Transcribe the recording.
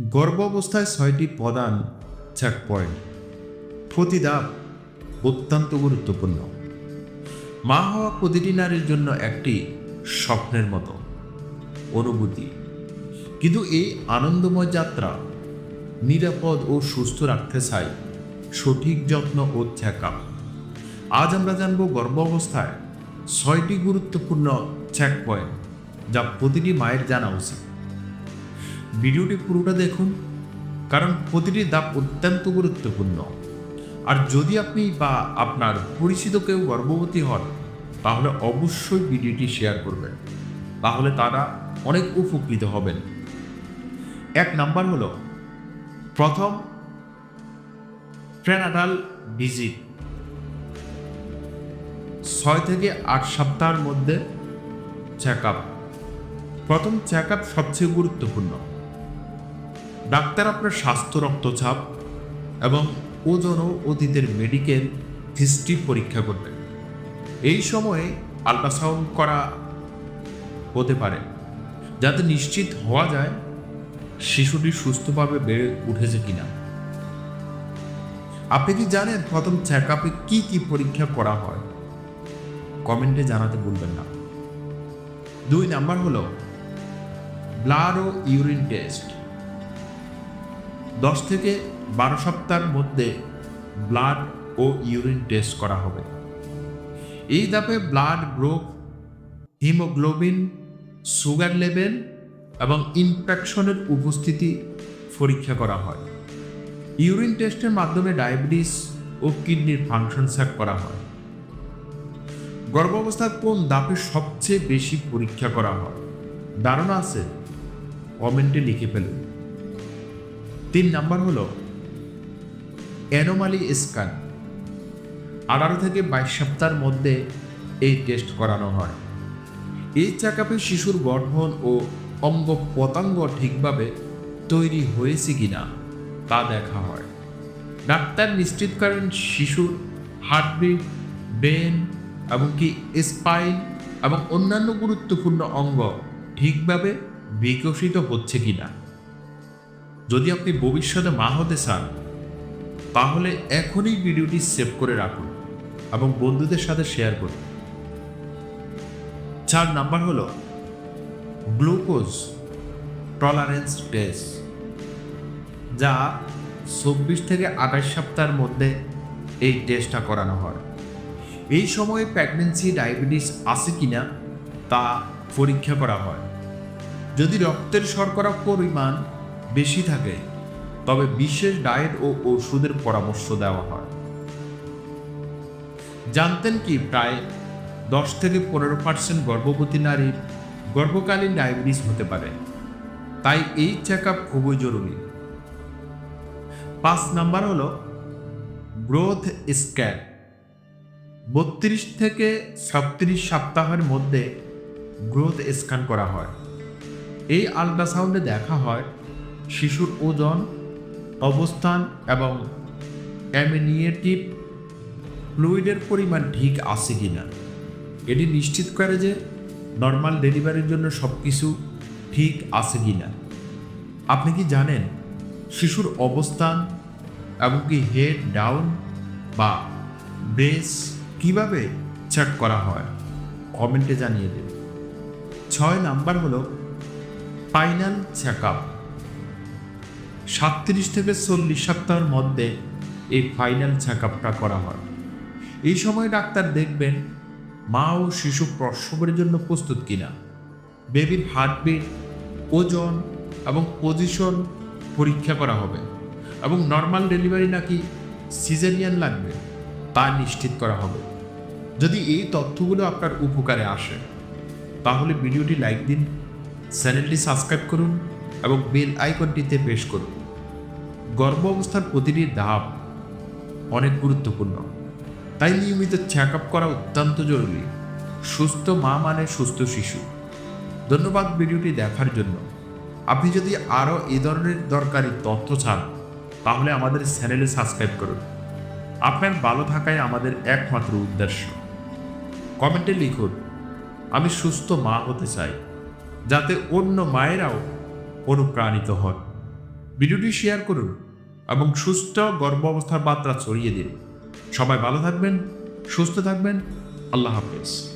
গর্ভ অবস্থায় ছয়টি প্রধান চেক পয়েন্ট প্রতি ধাপ অত্যন্ত গুরুত্বপূর্ণ। মা হওয়া প্রতিটি নারীর জন্য একটি স্বপ্নের মতো অনুভূতি। কিন্তু এই আনন্দময় যাত্রা নিরাপদ ও সুস্থ রাখতে চাই সঠিক যত্ন ও চেক আপ আজ আমরা জানব গর্ভ অবস্থায় ছয়টি গুরুত্বপূর্ণ চেক পয়েন্ট যা প্রতিটি মায়ের জানা উচিত। ভিডিওটি পুরোটা দেখুন, কারণ প্রতিটি ধাপ অত্যন্ত গুরুত্বপূর্ণ। আর যদি আপনি বা আপনার পরিচিত কেউ গর্ভবতী হন, তাহলে অবশ্যই ভিডিওটি শেয়ার করবেন। তাহলে তারা অনেক উপকৃত হবেন। এক নাম্বার হলো, প্রথম প্রেনাটাল ভিজিট ছয় থেকে আট সপ্তাহের মধ্যে চেক আপ প্রথম চেক আপ সবচেয়ে গুরুত্বপূর্ণ। ডাক্তার আপনার স্বাস্থ্য রক্তচাপ এবং ওজন ও অতীতের মেডিকেল হিস্ট্রি পরীক্ষা করবেন এই সময়ে আল্ট্রাসাউন্ড করা হতে পারে, যাতে নিশ্চিত হওয়া যায় শিশুটি সুস্থভাবে বেড়ে উঠেছে কিনা। আপনি কি জানেন প্রথম চেক আপে কী কী পরীক্ষা করা হয়? কমেন্টে জানাতে ভুলবেন না। দুই নাম্বার হলো ব্লাড ও ইউরিন টেস্ট দশ থেকে বারো সপ্তাহের মধ্যে ব্লাড ও ইউরিন টেস্ট করা হবে। এই ধাপে blood group, haemoglobin, sugar level এবং ইনফেকশনের উপস্থিতি পরীক্ষা করা হয়। ইউরিন টেস্টের মাধ্যমে ডায়াবেটিস ও কিডনির ফাংশন চেক করা হয়। গর্ভাবস্থার কোন দাপে সবচেয়ে বেশি পরীক্ষা করা হয়? ধারণা আছে? কমেন্টে লিখে ফেলুন। তিন নাম্বার হলো অ্যানোমালি স্ক্যান। আঠারো থেকে বাইশ সপ্তাহের মধ্যে এই টেস্ট করানো হয়। এই চেক শিশুর গঠন ও অঙ্গ পতঙ্গ ঠিকভাবে তৈরি হয়েছে কিনা তা দেখা হয়। ডাক্তার নিশ্চিত করেন শিশুর হার্টবিট, ব্রেন এমনকি স্পাইন এবং অন্যান্য গুরুত্বপূর্ণ অঙ্গ ঠিকভাবে বিকশিত হচ্ছে কিনা। যদি আপনি ভবিষ্যতে মা হতে চান, তাহলে এখনই ভিডিওটি সেভ করে রাখুন এবং বন্ধুদের সাথে শেয়ার করুন। চার নাম্বার হলো গ্লুকোজ টলারেন্স টেস্ট, যা চব্বিশ থেকে আঠাশ সপ্তাহের মধ্যে এই টেস্টটা করানো হয়। এই সময়ে প্রেগনেন্সি, ডায়াবেটিস আছে কি না তা পরীক্ষা করা হয়। যদি রক্তের শর্করা পরিমাণ বেশি থাকে, তবে বিশেষ ডায়েট ও ওষুধের পরামর্শ দেওয়া হয়। জানতেন কি প্রায় দশ থেকে পনেরো পার্সেন্ট গর্ভবতী নারীর গর্ভকালীন ডায়াবেটিস হতে পারে। তাই এই চেক আপ খুবই জরুরি। পাঁচ নাম্বার হলো গ্রোথ স্ক্যান। বত্রিশ থেকে ছত্রিশ সপ্তাহের মধ্যে গ্রোথ স্ক্যান করা হয়। এই আল্ট্রাসাউন্ডে দেখা হয় শিশুর ওজন, অবস্থান এবং অ্যামিনিয়েটিভ ফ্লুইডের পরিমাণ ঠিক আছে কি না এটি নিশ্চিত করে যে নর্মাল ডেলিভারির জন্য সব কিছু ঠিক আছে কি না আপনি কি জানেন শিশুর অবস্থান এমনকি হেড ডাউন বা ব্রেস কীভাবে চেক করা হয়? কমেন্টে জানিয়ে দিন। ছয় নাম্বার হলো ফাইনাল চেক আপ সাতত্রিশ থেকে চল্লিশ সপ্তাহের মধ্যে এই ফাইনাল চেক আপটা করা হয়। এই সময় ডাক্তার দেখবেন মা ও শিশু প্রসবের জন্য প্রস্তুত কিনা। বেবির হার্টবিট ওজন এবং পজিশন পরীক্ষা করা হবে এবং নর্মাল ডেলিভারি নাকি সিজারিয়ান লাগবে তা নিশ্চিত করা হবে। যদি এই তথ্যগুলো আপনার উপকারে আসে, তাহলে ভিডিওটি লাইক দিন, চ্যানেলটি সাবস্ক্রাইব করুন। এবং বেল আইকনটিতে পেশ করুন। গর্ভ অবস্থার প্রতিটি ধাপ অনেক গুরুত্বপূর্ণ। তাই নিয়মিত চেক আপ করা অত্যন্ত জরুরি। সুস্থ মা মানে সুস্থ শিশু। ধন্যবাদ ভিডিওটি দেখার জন্য। আপনি যদি আরও এ ধরনের দরকারি তথ্য চান, তাহলে আমাদের চ্যানেলে সাবস্ক্রাইব করুন। আপনার ভালো থাকাই আমাদের একমাত্র উদ্দেশ্য। কমেন্টে লিখুন, আমি সুস্থ মা হতে চাই, যাতে অন্য মায়েরাও অনুপ্রাণিত হন। ভিডিওটি শেয়ার করুন এবং সুস্থ গর্ভাবস্থার বার্তা ছড়িয়ে দিন। সবাই ভালো থাকবেন, সুস্থ থাকবেন। আল্লাহ হাফেজ।